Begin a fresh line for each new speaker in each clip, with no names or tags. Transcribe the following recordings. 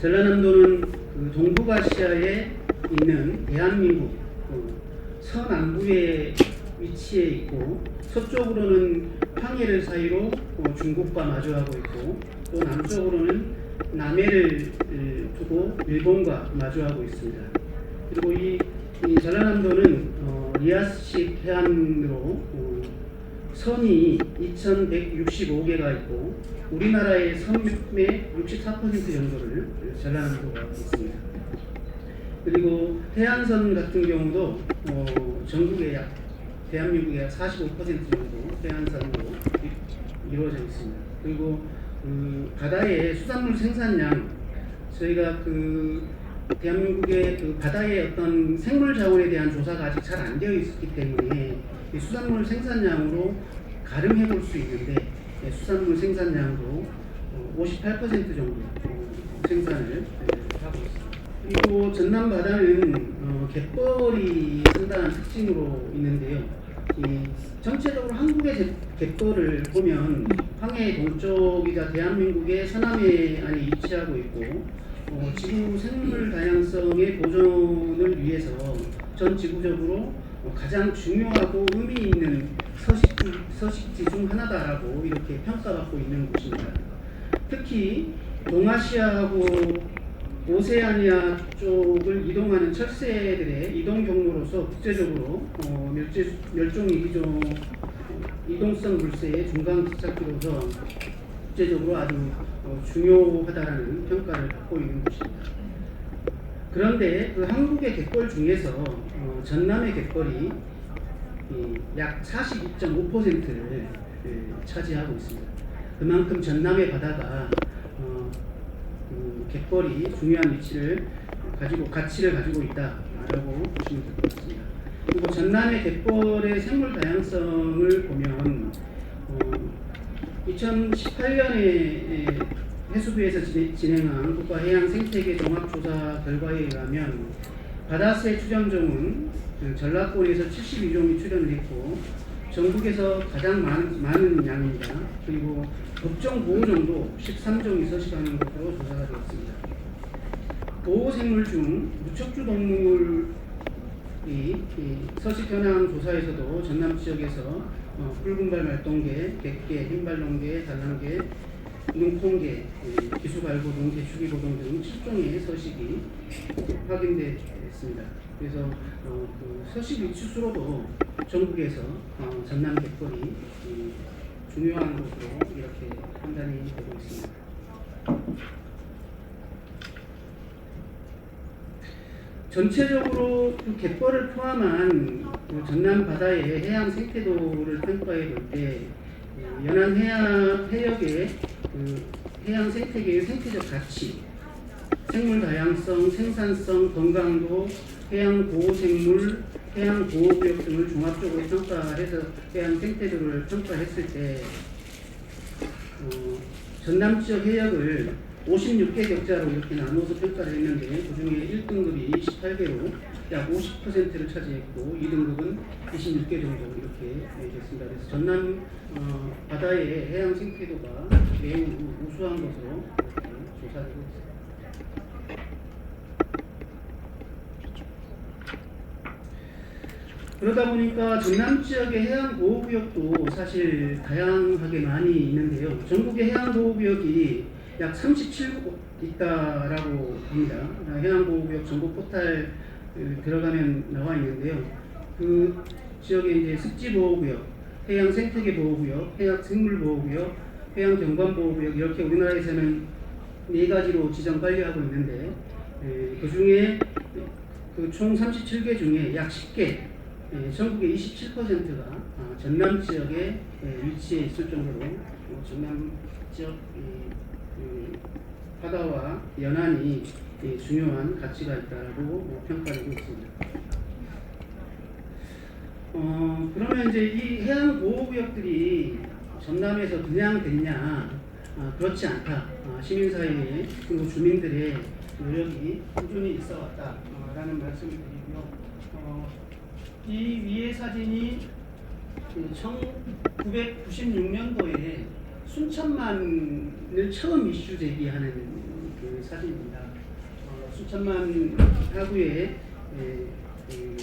전라남도는 그 동북아시아에 있는 대한민국 어, 서남부에 위치해 있고 서쪽으로는 황해를 사이로 어, 중국과 마주하고 있고 또 남쪽으로는 남해를 에, 두고 일본과 마주하고 있습니다. 그리고 이, 이 전라남도는 어, 리아스식 해안으로 어, 선이 2,165개가 있고 우리나라의 섬의 64% 정도를 전라남도가 있습니다. 그리고 해안선 같은 경우도 어, 전국의 약 대한민국의 약 45% 정도 해안선으로 이- 이루어져 있습니다. 그리고 그 바다의 수산물 생산량 저희가 그 대한민국의 그 바다의 어떤 생물 자원에 대한 조사가 아직 잘 안 되어 있기 때문에 이 수산물 생산량으로 가름해 볼 수 있는데 예, 수산물 생산량으로 어, 58% 정도 어, 생산을 예, 하고 있습니다. 그리고 전남 바다는 어, 갯벌이 상당한 특징으로 있는데요. 이 전체적으로 한국의 갯- 갯벌을 보면 황해 동쪽이자 대한민국의 서남해 안에 위치하고 있고 어, 지구 생물 다양성의 보존을 위해서 전 지구적으로 어, 가장 중요하고 의미 있는 서식지, 서식지 중 하나다라고 이렇게 평가받고 있는 곳입니다. 특히 동아시아하고 오세아니아 쪽을 이동하는 철새들의 이동 경로로서 국제적으로 어, 멸제, 멸종 위기종 이동성 물새의 중간 기착지로서 국제적으로 아주 어, 중요하다라는 평가를 받고 있는 곳입니다. 그런데 그 한국의 갯벌 중에서 어, 전남의 갯벌이 이, 약 42.5%를 차지하고 있습니다. 그만큼 전남의 바다가 어, 그 갯벌이 중요한 위치를 가지고 가치를 가지고 있다라고 보시면 될 것 같습니다. 그리고 전남의 갯벌의 생물 다양성을 보면 어, 2018년에 해수부에서 진- 진행한 국가해양 생태계 종합조사 결과에 의하면 바다새 추정종은 그 전라권에서 72종이 출현을 했고 전국에서 가장 많은, 많은 양입니다. 그리고 법정 보호종도 13종이 서식하는 것으로 조사가 되었습니다. 보호생물 중 무척주 동물이 이 서식 현황 조사에서도 전남 지역에서 어, 붉은발 말동개, 객개, 흰발롱개, 달랑개, 눈콩개, 이 기수갈고동, 개축이고동 등 7종의 서식이 확인됐습니다. 그래서 어, 그 서식 위치수로도 전국에서 어, 전남 갯벌이 이 중요한 곳으로 이렇게 판단이 되고 있습니다. 전체적으로 그 갯벌을 포함한 그 전남 바다의 해양 생태도를 평가해 볼 때 연안 해양 해역의 그 해양 생태계의 생태적 가치, 생물 다양성, 생산성, 건강도, 해양 보호 생물, 해양 보호 구역 등을 종합적으로 평가해서 해양 생태도를 평가했을 때 어, 전남 지역 해역을 56개 격자로 이렇게 나눠서 평가를 했는데 그 중에 1등급이 28개로 약 50%를 차지했고 2등급은 26개 정도 이렇게 됐습니다. 그래서 전남 어, 바다의 해양 생태도가 매우 우수한 것으로 조사되고 있습니다. 그러다 보니까 전남 지역의 해양 보호 구역도 사실 다양하게 많이 있는데요. 전국의 해양 보호 구역이 약 37곳 있다라고 합니다. 해양 보호 구역 정보 포탈 그, 들어가면 나와 있는데요. 그 지역에 이제 습지 보호 구역, 해양 생태계 보호 구역, 해양 생물 보호 구역, 해양 경관 보호 구역 이렇게 우리나라에서는 네 가지로 지정 관리하고 있는데 그 중에 그 총 37개 중에 약 10개 예, 전국의 27%가 아, 전남 지역에 예, 위치해 있을 정도로 어, 전남 지역 바다와 연안이 예, 중요한 가치가 있다고 어, 평가되고 있습니다. 어, 그러면 이제 이 해양 보호구역들이 전남에서 그냥 됐냐? 아, 그렇지 않다. 아, 시민사회의 그리고 주민들의 노력이 꾸준히 있어 왔다라는 말씀을 드리고요. 어, 이 위의 사진이 1996년도에 순천만을 처음 이슈 제기하는 그 사진입니다. 어, 수천만 하구의 에, 그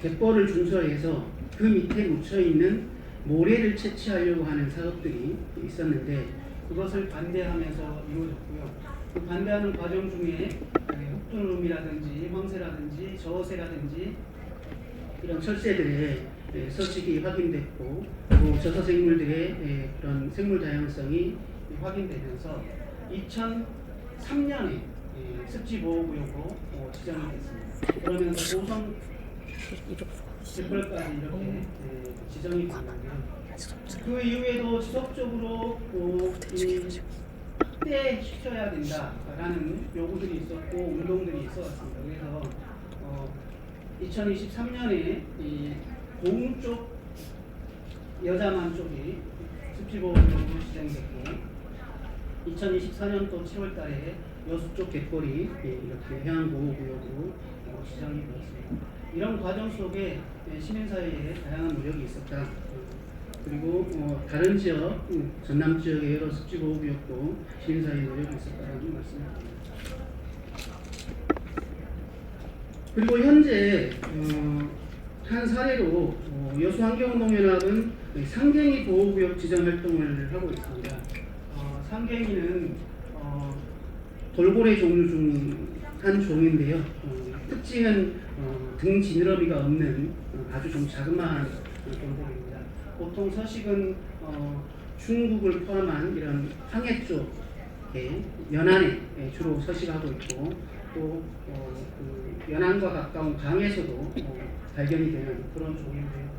갯벌을 준수해서 그 밑에 묻혀 있는 모래를 채취하려고 하는 사업들이 있었는데 그것을 반대하면서 이루어졌고요. 그 반대하는 과정 중에 흑두름이라든지 황새라든지 저어새라든지 이런 철새들의 예, 서식이 확인됐고 또 저서 생물들의 예, 그런 생물 다양성이 확인되면서 2003년에 예, 습지보호구역으로 어, 지정이 됐습니다. 그러면서 고성 갯벌까지 이렇게 예, 지정이 됐는데요. 그 이후에도 지속적으로 어, 이 확대시켜야 된다라는 요구들이 있었고 운동들이 있어왔습니다. 그래서 어, 2023년에 이 고흥 쪽 여자만 쪽이 습지보호구역으로 지정됐고 2024년도 7월달에 여수 쪽 갯벌이 예, 이렇게 해양보호구역으로 어, 지정이 되었습니다. 이런 과정 속에 예, 시민사회에 다양한 노력이 있었다. 어, 그리고 어, 다른 지역, 음, 전남 지역의 여러 습지보호구역도 시민사회의 노력이 있었다는 말씀을 드립니다. 그리고 현재 어, 한 사례로 어, 여수 환경운동연합은 상갱이 보호구역 지정 활동을 하고 있습니다. 어, 상갱이는 어, 돌고래 종류 중 한 종인데요. 어, 특징은 어, 등 지느러미가 없는 어, 아주 좀 자그마한 어, 돌고래입니다. 보통 서식은 어, 중국을 포함한 이런 황해 연안에 예, 주로 서식하고 있고 또 어, 그 연안과 가까운 강에서도 어, 발견이 되는 그런 종인데요.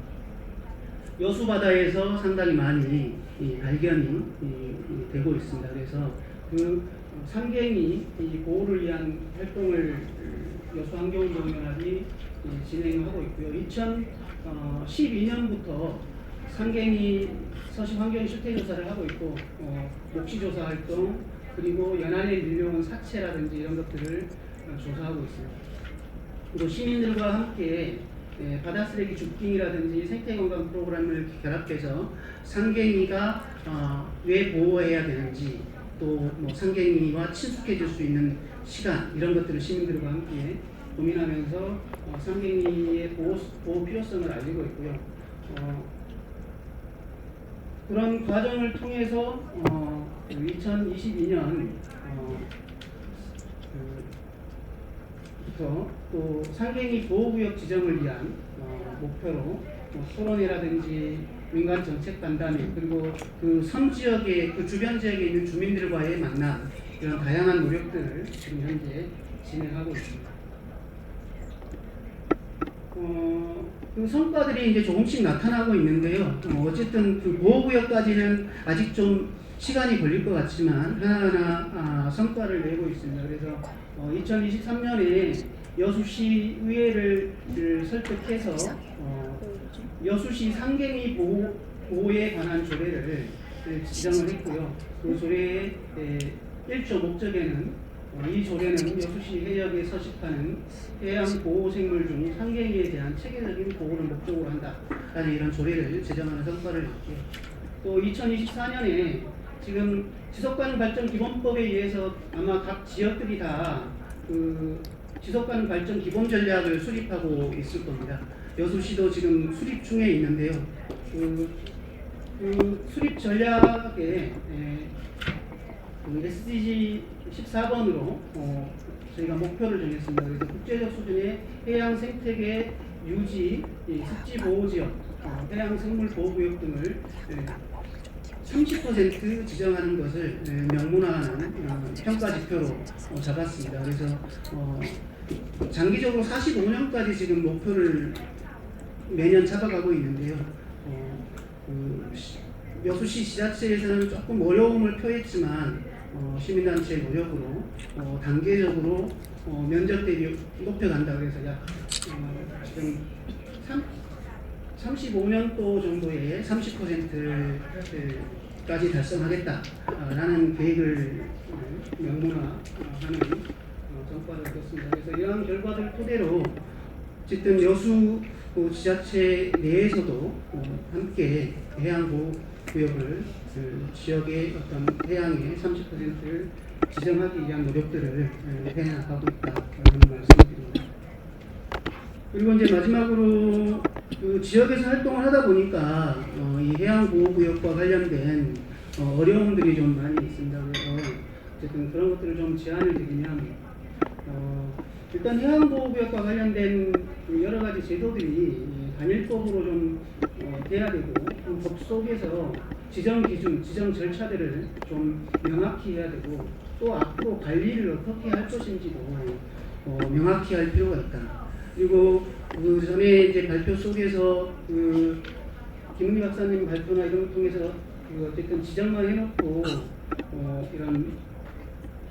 여수 바다에서 상당히 많이 이, 발견이 이, 이, 되고 있습니다. 그래서 그 어, 상갱이 이 보호를 위한 활동을 여수 환경운동연합이 이, 진행하고 있고요. 2012년부터 상갱이 서식 환경 실태 조사를 하고 있고 어, 목시 조사 활동 그리고 연안에 밀려온 사체라든지 이런 것들을 어, 조사하고 있습니다. 그리고 시민들과 함께 예, 바다 쓰레기 줍깅이라든지 생태 건강 프로그램을 결합해서 상갱이가 어, 왜 보호해야 되는지 또 뭐 상갱이와 친숙해질 수 있는 시간 이런 것들을 시민들과 함께 고민하면서 어, 상갱이의 보호, 보호 필요성을 알리고 있고요. 어, 그런 과정을 통해서 어, 2022년 어, 그, 부터 또 상갱이 보호구역 지정을 위한 어, 목표로 뭐 토론회라든지 민간 정책 간담회 그리고 그 섬 지역의 그 주변 지역에 있는 주민들과의 만남 이런 다양한 노력들을 지금 현재 진행하고 있습니다. 어, 그 성과들이 이제 조금씩 나타나고 있는데요. 어, 어쨌든 그 보호구역까지는 아직 좀 시간이 걸릴 것 같지만 하나하나 아, 성과를 내고 있습니다. 그래서 어, 2023년에 여수시 의회를 를 설득해서 어, 여수시 상갱이 보호, 보호에 관한 조례를 예, 지정을 했고요. 그 조례의 예, 1조 목적에는 어, 이 조례는 여수시 해역에 서식하는 해양 보호 생물 중 상갱이에 대한 체계적인 보호를 목적으로 한다라는 이런 조례를 제정하는 성과를 냈고요. 또 2024년에 지금 지속가능 발전 기본법에 의해서 아마 각 지역들이 다그 지속가능 발전 기본 전략을 수립하고 있을 겁니다. 여수시도 지금 수립 중에 있는데요. 그, 그 수립 전략에 에, 그 SDG 14번으로 어, 저희가 목표를 정했습니다. 그래서 국제적 수준의 해양 생태계 유지, 이 습지 보호 지역, 어, 해양 생물 보호 구역 등을 에, 30% 지정하는 것을 에, 명문화하는 어, 평가 지표로 어, 잡았습니다. 그래서 어, 장기적으로 45년까지 지금 목표를 매년 잡아가고 있는데요. 어, 그 시- 여수시 지자체에서는 조금 어려움을 표했지만 어, 시민단체의 노력으로 어, 단계적으로 어, 면접 대비 높여간다 그래서 약 어, 지금 3, 35년도 정도의 30% 까지 달성하겠다라는 계획을 어, 명문화하는 어, 성과를 얻었습니다. 그래서 이러한 결과들 토대로 어쨌든 여수 그 지자체 내에서도 어, 함께 해양보호 구역을 그 지역의 어떤 해양의 30%를 지정하기 위한 노력들을 예, 해나가고 있다라는 말씀드립니다. 그리고 이제 마지막으로 그 지역에서 활동을 하다 보니까 어, 이 해양 보호 구역과 관련된 어, 어려움들이 좀 많이 있습니다. 그래서 어쨌든 그런 것들을 좀 제안을 드리면 어, 일단 해양 보호 구역과 관련된 그 여러 가지 제도들이 이 단일법으로 좀 어, 돼야 되고 좀법 속에서 지정 기준, 지정 절차들을 좀 명확히 해야 되고 또 앞으로 관리를 어떻게 할 것인지도 어, 명확히 할 필요가 있다. 그리고 그 전에 이제 발표 속에서 그 김은희 박사님 발표나 이런 걸 통해서 그 어쨌든 지정만 해놓고 어, 이런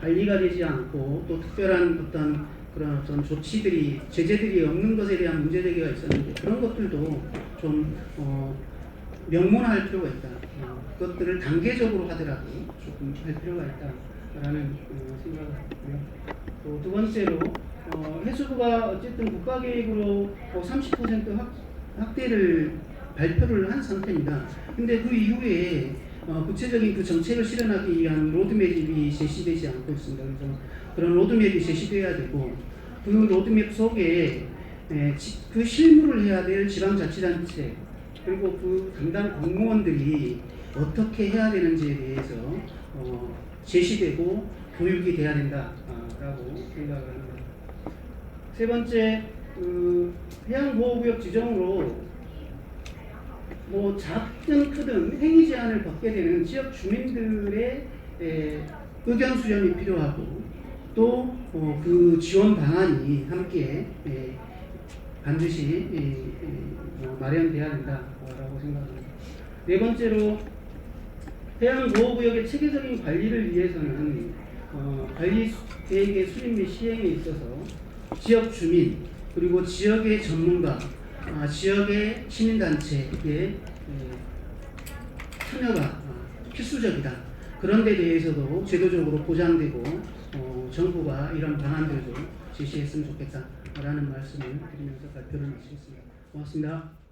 관리가 되지 않고 또 특별한 어떤 그런 어떤 조치들이 제재들이 없는 것에 대한 문제 제기가 있었는데 그런 것들도 좀 어, 명문화할 필요가 있다. 어, 그것들을 단계적으로 하더라도 조금 할 필요가 있다라는 어, 생각을 하고요. 또 두 번째로 어, 해수부가 어쨌든 국가계획으로 어, 30% 확, 확대를 발표를 한 상태입니다. 근데 그 이후에 어, 구체적인 그 정책을 실현하기 위한 로드맵이 제시되지 않고 있습니다. 그래서 그런 로드맵이 제시돼야 되고 그 로드맵 속에 에, 지- 그 실무를 해야 될 지방자치단체 그리고 그 담당 공무원들이 어떻게 해야 되는지에 대해서 어, 제시되고 교육이 돼야 된다라고 생각을 합니다. 세 번째 그 해양보호구역 지정으로 뭐 작든 크든 행위 제한을 받게 되는 지역 주민들의 에, 의견 수렴이 필요하고 또그 지원 방안이 함께 에, 반드시 에, 에, 어, 마련돼야 된다라고 생각합니다. 네 번째로 해양보호구역의 체계적인 관리를 위해서는 어, 관리 수- 계획의 수립 및 시행에 있어서 지역 주민 그리고 지역의 전문가, 아, 지역의 시민단체의 에, 참여가 아, 필수적이다. 그런 데 대해서도 제도적으로 보장되고 어, 정부가 이런 방안들도 제시했으면 좋겠다라는 말씀을 드리면서 발표를 마치겠습니다. 고맙습니다.